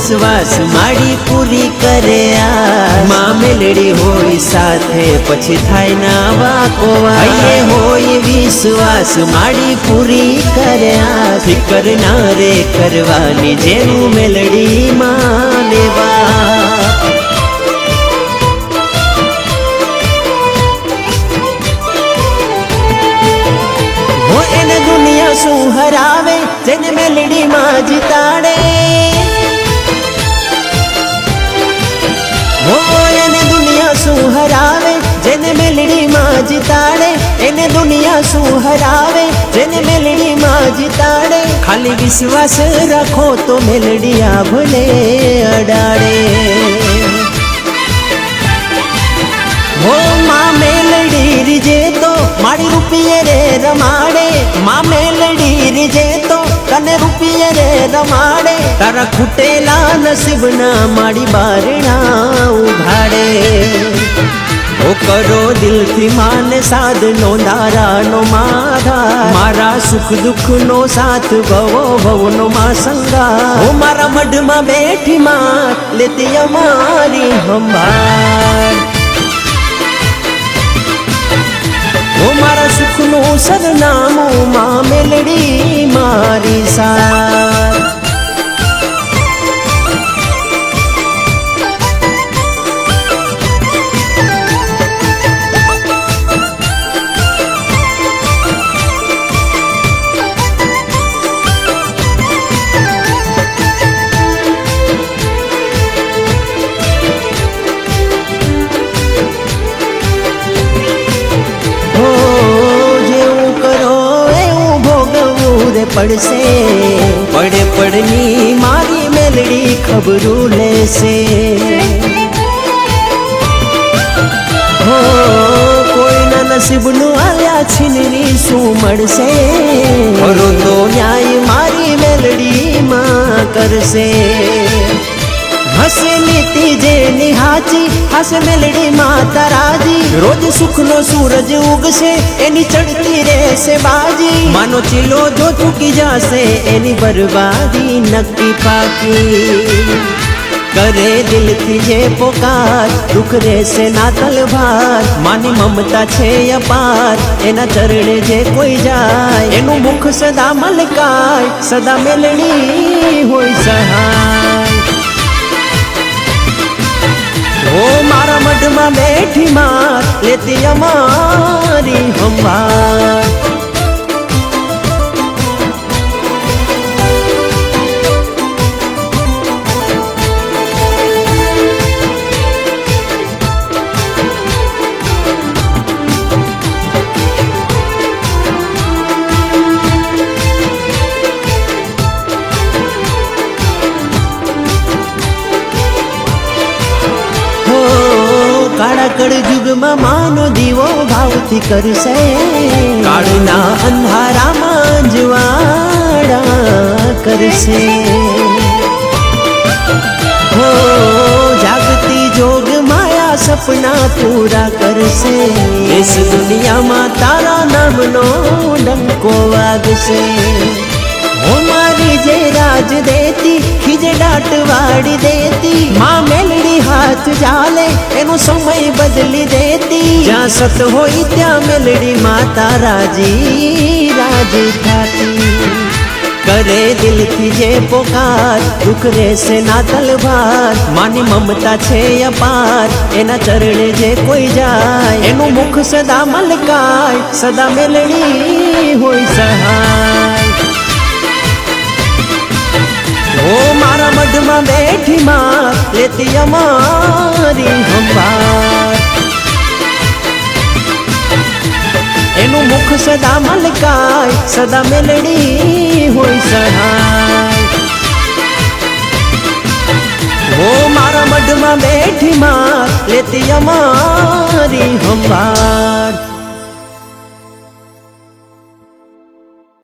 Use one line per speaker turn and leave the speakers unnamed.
વિશ્વાસ માડી પૂરી કરે આ. માં મેલડી હોય સાથે, પછી થાય ના વાકોવા હૈયે હોય વિશ્વાસ માડી પૂરી કરે આ. ફિકર ના રે કરવાની જેનું મેલડી માં લેવા. શું હરાવે, જેને મેલડી માં જીતાડે. ખાલી વિશ્વાસ રાખો તો મેલડી આ ભલે અડાડે. હો માં મેલડી રીજે તો, મારી રૂપિયે રે રમાડે. માં મેલડી રીજે તો, તને રૂપિયે રે રમાડે. તારા ખૂટેલા નસીબના મારી બારણા ઉઘાડે. ઓ કરો દિલથી માને સાધનો, નારાનો માધા મારા સુખ દુઃખનો સાથ ભવો ભવનો માં સંગા ઓ મારા મઢમાં બેઠી માં લેતી અમારી સંભાળ ઓ મારા સુખનું સરનામું માં મેલડી પડશે. પડે પડની મારી મેલડી ખબરું લેશે. હો, કોઈના નસીબનું આલ્યા છીનરી શું મળશે? ખરો તો ન્યાય મારી મેલડીમાં કરશે. હસે નીતિ જે નિહાચી હસે મેલડી માતા રાજી રોજ સુખનો સૂરજ ઉગશે એની ચડતી રહેશે બાજી માનો ચીલો જો ચૂકી જશે એની બરબાદી નક્કી પાકી કરે દિલથી જે પોકાર દુઃખ રહેશે ના તલભાર માની મમતા છે અપાર એના ચરણે જે કોઈ જાય એનું મુખ સદા મલકાય સદા મેલડી હોય સહાય મઢમાં બેઠી માં લેતી અમારી સંભાળ કાળા કળ યુગમાં માનો દીવો ભાવથી કરશે. કાળના અંધારામાં જવાડા કરશે. હો, જાગતી જોગ માયા સપના પૂરા કરશે. દેશ દુનિયામાં તારા નામનો ડંકો વાગશે. ઓ મારી જે રાજ દેતી ખીજડાટ વાડી દેતી માં મેલડી હાથ ચાલે એનો સમય બદલી દેતી જ્યાં સત હોય ત્યાં મેલડી માતા રાજી રાજી થાતી કરે દિલથી જે પોકાર દુઃખ રહેશે ના તલવાર માની મમતા છે અપાર એના ચરણે જે કોઈ જાય એનું મુખ સદા મલકાય સદા મેલડી હોય સહાય લેતી અમારી સંભાળ એનું મુખ સદા મલકાય, સદા મેલડી હોય સહાય. ઓ મારા મઢમાં બેઠી માર લેતી અમારી સંભાળ